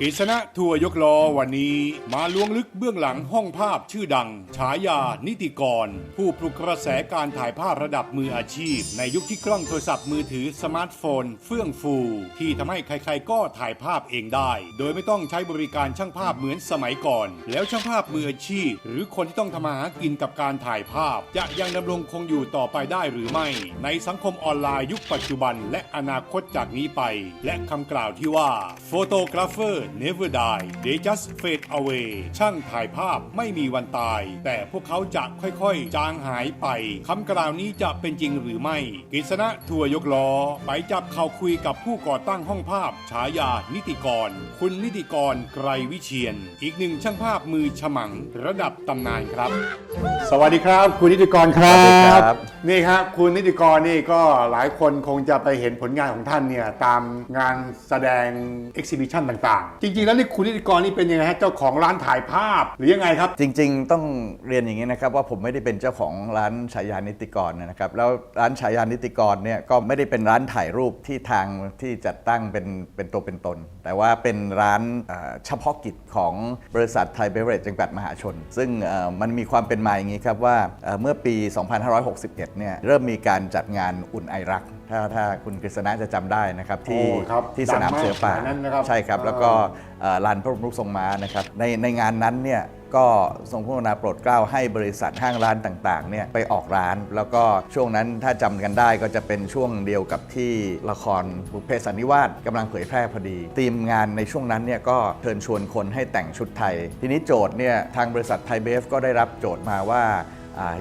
กฤษณะทัวยกล้อวันนี้มาล้วงลึกเบื้องหลังห้องภาพชื่อดัง ฉายา นิติกร ผู้ปลุกกระแสการถ่ายภาพระดับมืออาชีพ ในยุคที่กล้องโทรศัพท์มือถือสมาร์ทโฟน เฟื่องฟู ที่ทำให้ใครๆก็ถ่ายภาพเองได้ โดยไม่ต้องใช้บริการช่างภาพเหมือนสมัยก่อน แล้วช่างภาพมืออาชีพ หรือคนที่ต้องทำมาหากินกับการถ่ายภาพ จะยังดำรงคงอยู่ต่อไปได้หรือไม่ ในสังคมออนไลน์ยุคปัจจุบัน และอนาคตจากนี้ไป และคำกล่าวที่ว่า Photographer never die they just fade away ช่างถ่ายภาพไม่มีวันตาย แต่พวกเขาจะค่อยๆ จางหายไปคำกล่าวนี้จะเป็นจริงหรือไม่กฤษณะทัวร์ยกล้อ ไปจับเข่าคุยกับผู้ก่อตั้งห้องภาพ ฉายานิติกร คุณนิติกรไกรวิเชียน อีกหนึ่งช่างภาพมือฉมังระดับตำนานครับ สวัสดีครับ คุณนิติกรครัสวัสดีครับ นี่ครับ คุณนิติกรนี่ก็หลายคนคงจะไปเห็นผลงานของท่านเนี่ยตามงานแสดง exhibition ต่างๆจริงๆ แล้วนี่คุณนิติกรนี่เป็นยังไงฮะเจ้าของร้านถ่ายภาพหรือยังไงครับ จริงๆ ต้องเรียนอย่างนี้นะครับว่าผมไม่ได้เป็นเจ้าของร้านฉายานิติกรนะครับแล้วร้านฉายานิติกรเนี่ยก็ไม่ได้เป็นร้านถ่ายรูปที่ทางที่จัดตั้งเป็นเป็นตัวเป็นตน แต่ว่าเป็นร้านเอ่อเฉพาะกิจของบริษัทไทยเบเวอเรจจำกัดมหาชน ซึ่งเอ่อมันมีความเป็นมาอย่างนี้ครับว่าเอ่อเมื่อปี 2561 เนี่ยเริ่มมีการจัดงานอุ่นไอรัก ถ้าถ้าคุณกฤษณะจะจำได้นะครับที่โอ้ครับที่สนามเสือป่าดังมากสมัยนั้นนะครับใช่ครับ แล้วก็เอ่อลานพระบรมรูปทรงม้านะครับในในงานนั้นเนี่ยก็ทรงพระกรุณาโปรดเกล้าให้บริษัทห้างร้านต่างๆเนี่ยไปออกร้าน แล้วก็ช่วงนั้นถ้าจำกันได้ก็จะเป็นช่วงเดียวกับที่ละครบุพเพสันนิวาสกำลังเผยแพร่พอดีทีมงานในช่วงนั้นเนี่ยก็เชิญชวนคนให้แต่งชุดไทย ทีนี้โจทย์เนี่ยทางบริษัทไทยเบฟก็ได้รับโจทย์มาว่า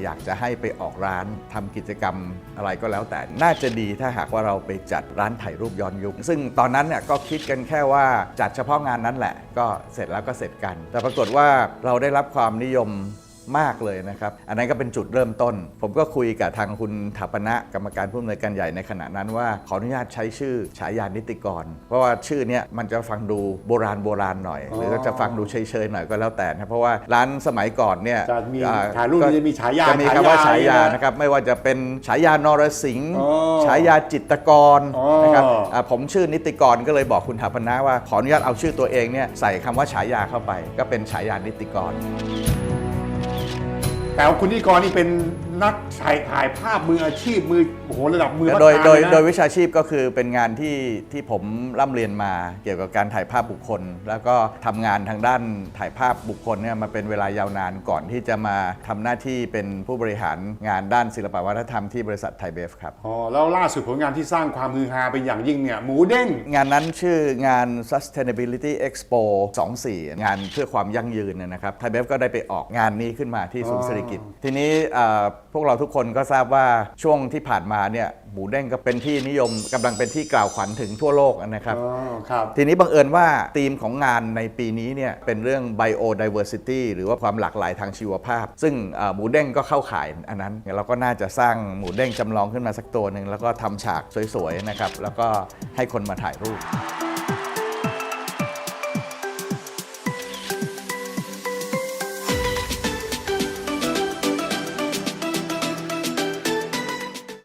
อยากจะให้ไปออกร้านทำกิจกรรมอะไรก็แล้วแต่น่าจะดีถ้าหากว่าเราไปจัดร้านถ่ายรูปย้อนยุค ซึ่งตอนนั้นเนี่ยก็คิดกันแค่ว่าจัดเฉพาะงานนั้นแหละ ก็เสร็จแล้วก็เสร็จกัน แต่ปรากฏว่าเราได้รับความนิยม มากเลยนะครับ อันนั้นก็เป็นจุดเริ่มต้น ผมก็คุยกับทางคุณถาปณะกรรมการผู้อำนวยการใหญ่ในขณะนั้นว่าขออนุญาตใช้ชื่อฉายานิติกร เพราะว่าชื่อเนี้ยมันจะฟังดูโบราณโบราณหน่อย หรือว่าจะฟังดูเฉยๆหน่อยก็แล้วแต่นะเพราะว่าร้านสมัยก่อนเนี่ยจะมีอ่ถ่ายรูปก็จะมีฉายาจะมีคำว่าฉายาฉายานะครับไม่ว่าจะเป็นฉายานรสิงห์อ๋อฉายาจิตรกรอ๋อนะครับอ่าผมชื่อนิติกรก็เลยบอกคุณถาปนะว่าขออนุญาตเอาชื่อตัวเองเนี่ยใส่คำว่าฉายาเข้าไป ก็เป็นฉายานิติกร แต่ว่าคุณนิติกรนี่เป็นนักถ่ายถ่ายภาพมืออาชีพมือโอ้โหระดับมือโดยพัฒนาโดยเลนะโดยวิชาชีพก็คือเป็นงานที่ที่ผมร่ำเรียนมาเกี่ยวกับการถ่ายภาพบุคคล แล้วก็ทำงานทางด้านถ่ายภาพบุคคลเนี่ยมาเป็นเวลายาวนานก่อนที่จะมาทำหน้าที่เป็นผู้บริหารงานด้านศิลปวัฒนธรรมที่บริษัทไทยเบฟครับอ๋อแล้วล่าสุดผลงานที่สร้างความฮือฮาเป็นอย่างยิ่งเนี่ยหมูเด้งงานนั้นชื่องาน Sustainability Expo 24 งานเพื่อความยั่งยืนเนยนะครับไทยเบฟก็ได้ไปออกงานนี้ขึ้นมาที่ศูนย์เศรษฐกิจทีนี้เอ่อพวกเราทุกคนก็ทราบว่าช่วงที่ผ่านมาเนี่ยหมูเด้งก็เป็นที่นิยมกำลังเป็นที่กล่าวขวัญถึงทั่วโลกนะครับ อ๋อครับ ทีนี้บังเอิญว่าธีมของงานในปีนี้เนี่ยเป็นเรื่อง biodiversity หรือว่าความหลากหลายทางชีวภาพ ซึ่งเอ่อหมูเด้งก็เข้าข่ายอันนั้นเราก็น่าจะสร้างหมูเด้งจำลองขึ้นมาสักตัวหนึ่งแล้วก็ทำฉากสวยๆนะครับแล้วก็ให้คนมาถ่ายรูป